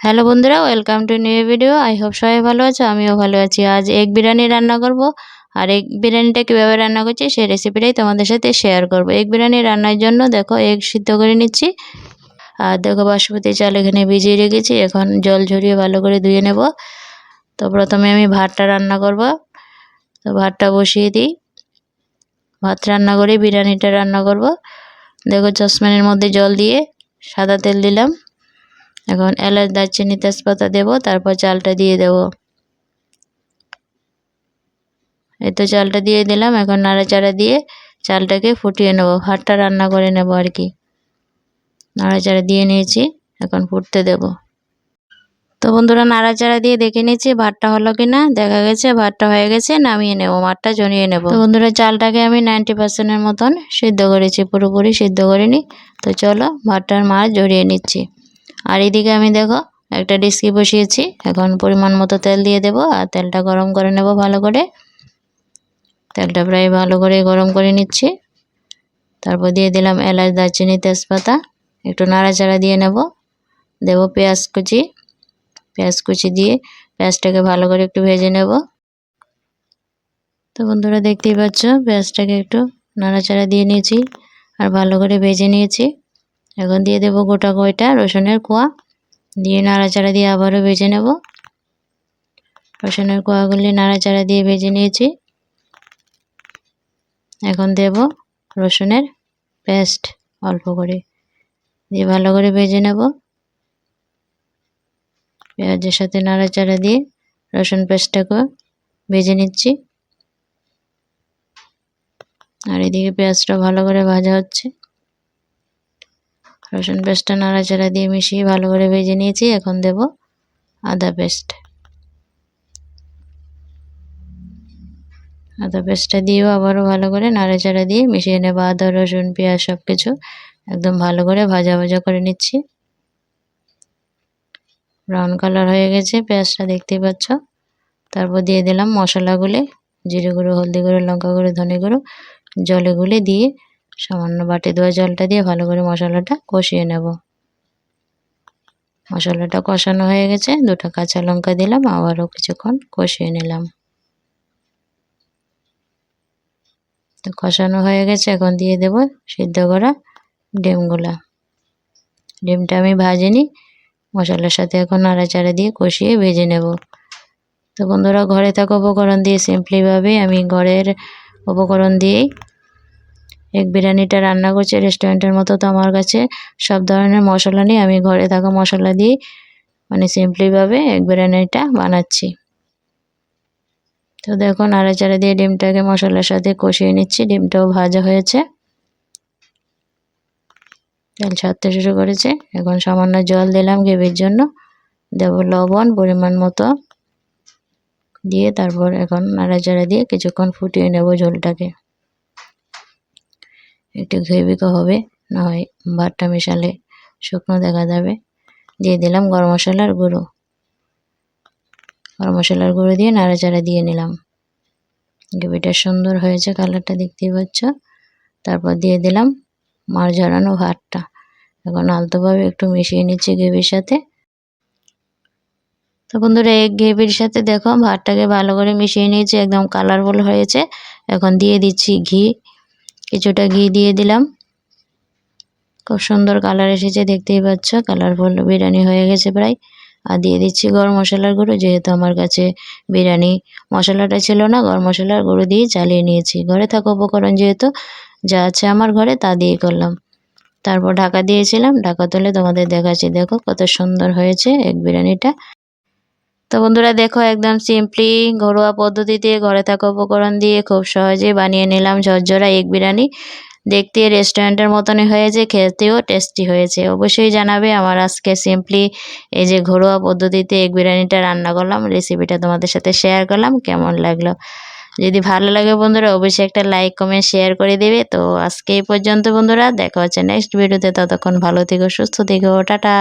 Hello বন্ধুরা welcome to new video I hope সবাই ভালো আছো, আমিও ভালো আছি। আজ এগ বিরিয়ানি রান্না করব। আর এগ বিরিয়ানিটা কীভাবে রান্না করছি, সেই রেসিপিটাই তোমাদের সাথে শেয়ার করব। এগ বিরিয়ানি রান্নার জন্য দেখো এগ সিদ্ধ করে নিচ্ছি। আর দেখো বাসমতি চাল এখানে ভিজিয়ে রেখেছি, এখন জল ঝরিয়ে ভালো করে ধুয়ে নেব। তো প্রথমে আমি ভাতটা রান্না করব। তো ভাতটা বসিয়ে দিই। ভাত রান্না করে বিরিয়ানিটা রান্না করব। দেখো চশমানের মধ্যে জল দিয়ে সাদা তেল দিলাম। এখন এলাচ, দারচিনি, তেজপাতা দেব, তারপর চালটা দিয়ে দেব। এই তো চালটা দিয়ে দিলাম, এখন নাড়াচাড়া দিয়ে চালটাকে ফুটিয়ে নেব। ভাতটা রান্না করে নেব আর কি। নাড়াচাড়া দিয়ে নিয়েছি, এখন ফুটতে দেব। তো বন্ধুরা, নাড়াচাড়া দিয়ে দেখে নিয়েছি ভাতটা হলো কি না। দেখা গেছে ভাতটা হয়ে গেছে, নামিয়ে নেব, মাঠটা জড়িয়ে নেব। তো বন্ধুরা, চালটাকে আমি নাইনটি পার্সেন্টের মতন সিদ্ধ করেছি, পুরোপুরি সিদ্ধ করিনি। তো চলো, ভাতটার মাছ জড়িয়ে নিচ্ছি। আর এদিকে আমি দেখো, একটা ডিস্কি বসিয়েছি। এখন পরিমাণ মতো তেল দিয়ে দেব আর তেলটা গরম করে নেব ভালো করে। তেলটা প্রায় ভালো করে গরম করে নিচ্ছি। তারপর দিয়ে দিলাম এলাচ, দারচিনি, তেজপাতা। একটু নাড়াচাড়া দিয়ে নেব। দেব পেঁয়াজ কুচি। পেঁয়াজ কুচি দিয়ে পেঁয়াজটাকে ভালো করে একটু ভেজে নেব। তো বন্ধুরা দেখতেই পাচ্ছ, পেঁয়াজটাকে একটু নাড়াচাড়া দিয়ে নিয়েছি আর ভালো করে ভেজে নিয়েছি। এখন দিয়ে দেব গোটা কয়টা? রসুনের কোয়া। দিয়ে নাড়াচাড়া দিয়ে আবারও ভেজে নেব। রসুনের কোয়াগুলি নাড়াচাড়া দিয়ে ভেজে নিয়েছি। এখন দেব রসুনের পেস্ট অল্প করে। দিয়ে ভালো করে ভেজে নেব। পেঁয়াজের সাথে নাড়াচাড়া দিয়ে রসুন পেস্টটাকে ভেজে নিচ্ছি। আর এদিকে পেঁয়াজটা ভালো করে ভাজা হচ্ছে। রসুন পেস্টটা নাড়াচাড়া দিয়ে মিশিয়ে ভালো করে ভেজে নিয়েছি, এখন দেব আদা পেস্ট। আদা পেস্টটা দিয়েও আবারও ভালো করে নাড়াচাড়া দিয়ে মিশিয়ে নেব, আদা, রসুন, পেঁয়াজ সব কিছু একদম ভালো করে ভাজা ভাজা করে নিচ্ছি। ব্রাউন কালার হয়ে গেছে, পেঁয়াজটা দেখতেই পাচ্ছ? তারপর দিয়ে দিলাম মশলাগুলি, জিরে গুঁড়ো, হলদি গুঁড়ো, লঙ্কা গুঁড়ো, ধনে গুঁড়ো, জলে গুলে দিয়ে সামান্য বাটি ধোয়া জলটা দিয়ে ভালো করে মশলাটা কষিয়ে নেব। মশলাটা কষানো হয়ে গেছে, দুটো কাঁচা লঙ্কা দিলাম, আবারও কিছুক্ষণ কষিয়ে নিলাম। তো কষানো হয়ে গেছে, এখন দিয়ে দেব সিদ্ধ করা ডিমগুলা। ডিমটা আমি ভাজিনি, মশলার সাথে এখন নাড়াচাড়া দিয়ে কষিয়ে ভেজে নেব। তো বন্ধুরা, ঘরে থাকা উপকরণ দিয়ে সিম্পলিভাবে আমি ঘরের উপকরণ দিয়েই এক বিরিয়ানিটা রান্না করছে রেস্টুরেন্টের মতো তো আমার কাছে। সব ধরনের মশলা নেই, আমি ঘরে থাকা মশলা দিয়ে মানে সিম্পলিভাবে এক বিরিয়ানিটা বানাচ্ছি। তো দেখো, নাড়াচাড়া দিয়ে ডিমটাকে মশলার সাথে কষিয়ে নিচ্ছি, ডিমটাও ভাজা হয়েছে। তেল ছাড়তে শুরু করেছে। এখন সামান্য জল দিলাম গ্রেভির জন্য। দেব লবণ পরিমাণ মতো দিয়ে তারপর এখন নাড়াচাড়া দিয়ে কিছুক্ষণ ফুটিয়ে নেব ঝোলটাকে। একটু গ্রেভিকো হবে না হয় ভাতটা মেশালে শুকনো দেখা যাবে। দিয়ে দিলাম গরম মশলার গুঁড়ো। গরম মশলার গুঁড়ো দিয়ে নাড়াচাড়া দিয়ে নিলাম। গ্রেভিটা সুন্দর হয়েছে কালারটা দেখতেই পাচ্ছ। তারপর দিয়ে দিলাম মার ঝরানো ভাতটা। এখন আলতোভাবে একটু মিশিয়ে নিচ্ছি গ্রেভির সাথে। তো বন্ধুরা, এই গ্রেভির সাথে দেখো ভাতটাকে ভালো করে মিশিয়ে নিয়েছি, একদম কালারফুল হয়েছে। এখন দিয়ে দিচ্ছি ঘি। কিছুটা ঘি দিয়ে দিলাম। খুব সুন্দর কালার এসেছে, দেখতেই পাচ্ছ। কালারফুল বিরিয়ানি হয়ে গেছে প্রায়। আর দিয়ে দিচ্ছি গরম মশলার গুঁড়ো, যেহেতু আমার কাছে বিরিয়ানি মশলাটা ছিল না, গরম মশলার গুঁড়ো দিয়ে চালিয়ে নিয়েছি। ঘরে থাকা উপকরণ যেহেতু যা আছে আমার ঘরে, তা দিয়ে করলাম। তারপর ঢাকা দিয়েছিলাম। ঢাকা তুলে তোমাদের দেখাচ্ছি। দেখো কত সুন্দর হয়েছে এক বিরিয়ানিটা। তো বন্ধুরা দেখো একদম সিম্পলি ঘরোয়া পদ্ধতিতে ঘরে থাকা উপকরণ দিয়ে খুব সহজে বানিয়ে নিলাম ঝরঝরা এগ বিরিয়ানি। দেখতে রেস্টুরেন্টের মতনই হয়েছে, খেতেও টেস্টি হয়েছে। অবশ্যই জানাবে আমার আজকে সিম্পলি এই যে ঘরোয়া পদ্ধতিতে এগ বিরিয়ানিটা রান্না করলাম রেসিপিটা তোমাদের সাথে শেয়ার করলাম, কেমন লাগল? যদি ভালো লাগে বন্ধুরা, অবশ্যই একটা লাইক কমেন্ট শেয়ার করে দেবে। তো আজকে এই পর্যন্ত বন্ধুরা, দেখা হচ্ছে নেক্সট ভিডিওতে ততক্ষণ ভালো থেকো, সুস্থ থেকো, টাটা